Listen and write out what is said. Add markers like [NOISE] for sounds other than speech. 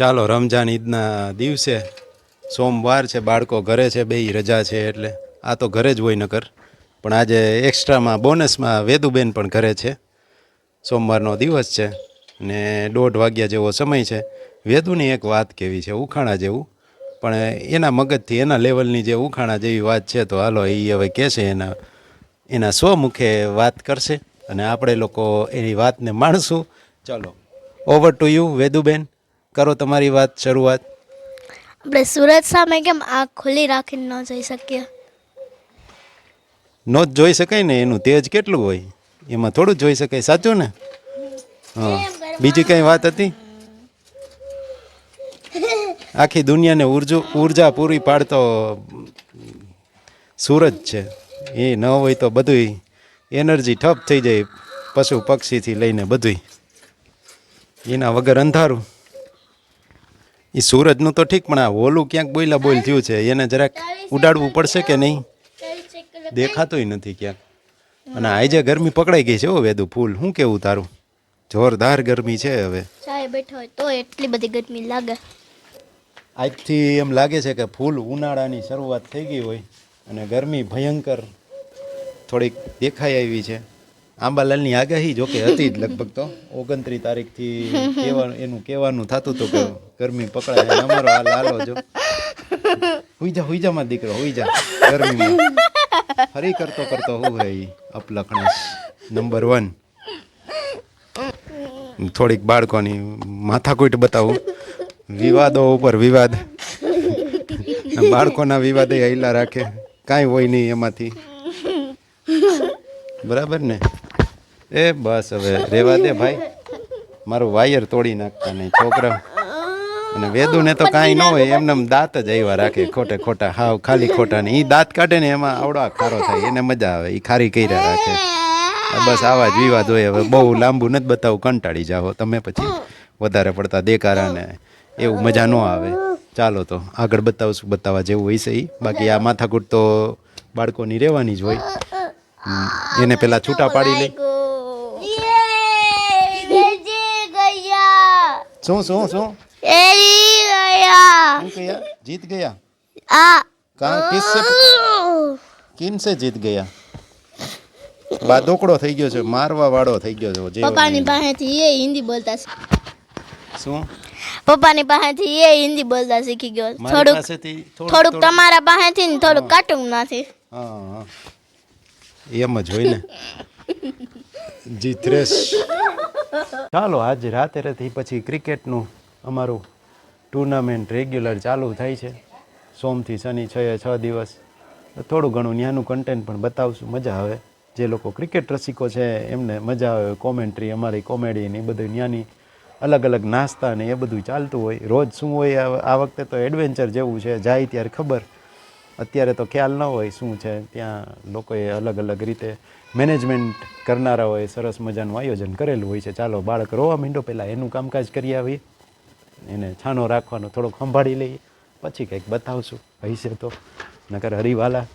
ચાલો રમજાન ઈદના દિવસે સોમવાર છે, બાળકો ઘરે છે બે રજા છે એટલે આ તો ઘરે જ હોય નકર. પણ આજે એક્સ્ટ્રામાં બોનસમાં વેદુબેન પણ ઘરે છે. સોમવારનો દિવસ છે ને દોઢ વાગ્યા જેવો સમય છે. વેદુની એક વાત કેવી છે, ઉખાણા જેવું. પણ એના મગજથી, એના લેવલની જે ઉખાણા જેવી વાત છે, તો હાલો એ હવે કહેશે એના એના સ્વમુખે વાત કરશે. અને આપણે લોકો એની વાતને માણશું. ચલો ઓવર ટુ યુ વેદુબેન. કરો તમારી વાત શરૂઆત. આપણે સુરત સામે કેમ આંખ ખુલ્લી રાખીને ન જઈ શકીએ? ન જ જોઈ શકાય ને એનું તેજ કેટલું હોય? એમાં થોડું જોઈ શકાય સાચું ને? હા બીજી કઈ વાત હતી? આખી દુનિયાને ઉર્જો ઊર્જા પૂરી પાડતો સૂરજ છે. એ ન હોય તો બધુંય એનર્જી ઠપ થઈ જાય પશુ પક્ષીથી લઈને બધુંય. એના વગર અંધારું. એ સૂરજનું તો ઠીક પણ આ ઓલું ક્યાંક બોયલા બોલ થયું છે એને જરાક ઉડાડવું પડશે કે નહીં? દેખાતોય નથી ક્યાંક. અને આજે ગરમી પકડાઈ ગઈ છે હો વેદુ ફૂલ શું કેવું તારું? જોરદાર ગરમી છે હવે. ચાય બેઠો હોય તો એટલી બધી ગરમી લાગે. આજથી એમ લાગે છે કે ફૂલ ઉનાળાની શરૂઆત થઈ ગઈ હોય અને ગરમી ભયંકર થોડીક દેખાઈ આવી છે. આંબાલાલની આગાહી જોકે હતી જ લગભગ તો. ઓગણત્રીસ તારીખથી કહેવાનું, એનું કહેવાનું થતું હતું કે ગરમી પકડાય અમારો હાલ હાલો જો. હુઈજા જા માં દીકરો હુઈજા ગરમીમાં. ફરી કરતો કરતો હું હે ઈ અપલખણેશ નંબર વન થોડીક બાળકોની માથાકૂટ બતાવું. વિવાદો ઉપર વિવાદ. બાળકોના વિવાદ હૈલા રાખે. કાંઈ હોય નહીં એમાંથી. બરાબર ને? એ બસ હવે રેવા દે ભાઈ. મારું વાયર તોડી નાખતા નહીં, છોકરા. અને વેદુને તો કાંઈ ન હોય, એમને એમ દાંત જ આવ્યા રાખે, ખોટે ખોટા, હાવ ખાલી ખોટા ને એ દાંત કાઢે ને એમાં આવડો ખારો થાય, એને મજા આવે એ ખારી કર્યા રાખે. બસ આવા જ વિવાદ હોય, હવે બહુ લાંબુ નથી બતાવું, કંટાળી જાઓ, તમે પછી વધારે પડતા દેકારા ને એવું મજા ન આવે. ચાલો તો, આગળ બતાવશું, બતાવવા જેવું હોય છે એ બાકી આ માથાકૂટ તો બાળકોની રહેવાની જ હોય. એને પેલા છૂટા પાડી લઈ શું શું શું એરી ગયા શું કયા જીત ગયા આ કા કિસસે કિનસે જીત ગયા બા દોકડો થઈ ગયો છે મારવા વાળો થઈ ગયો છે જે પપ્પાની પાસેથી એ હિન્દી બોલતા શીખ- શું? પપ્પાની પાસેથી એ હિન્દી બોલતા શીખી ગયો. મારી થોડુંક પાસેથી થોડુંક તમારા પાસેથી ને થોડુંક કાર્ટૂનમાંથી. હા હા. એમ જ હોય ને. [LAUGHS] જીતરેશ ચાલો, આજ રાતે પછી ક્રિકેટનું અમારું ટુર્નામેન્ટ રેગ્યુલર ચાલુ થાય છે. સોમથી શનિ, છ છ દિવસ. થોડું ઘણું ત્યાંનું કન્ટેન્ટ પણ બતાવશું, મજા આવે. જે લોકો ક્રિકેટ રસિકો છે, એમને મજા આવે કોમેન્ટ્રી અમારી કોમેડી ને એ બધું ત્યાંની અલગ અલગ નાસ્તા ને એ બધું ચાલતું હોય. રોજ શું હોય આ વખતે તો એડવેન્ચર જેવું છે, જાય ત્યારે ખબર. અત્યારે તો ખ્યાલ ન હોય શું છે. ત્યાં લોકોએ અલગ અલગ રીતે મેનેજમેન્ટ કરનારાઓએ સરસ મજાનું આયોજન કરેલું હોય છે. ચાલો બાળક રોવા માંડો પહેલાં એનું કામકાજ કરી આવીએ. એને છાનો રાખવાનો થોડોક સંભાળી લઈએ. પછી કંઈક બતાવશું. હશે તો. નકર હરિવાલા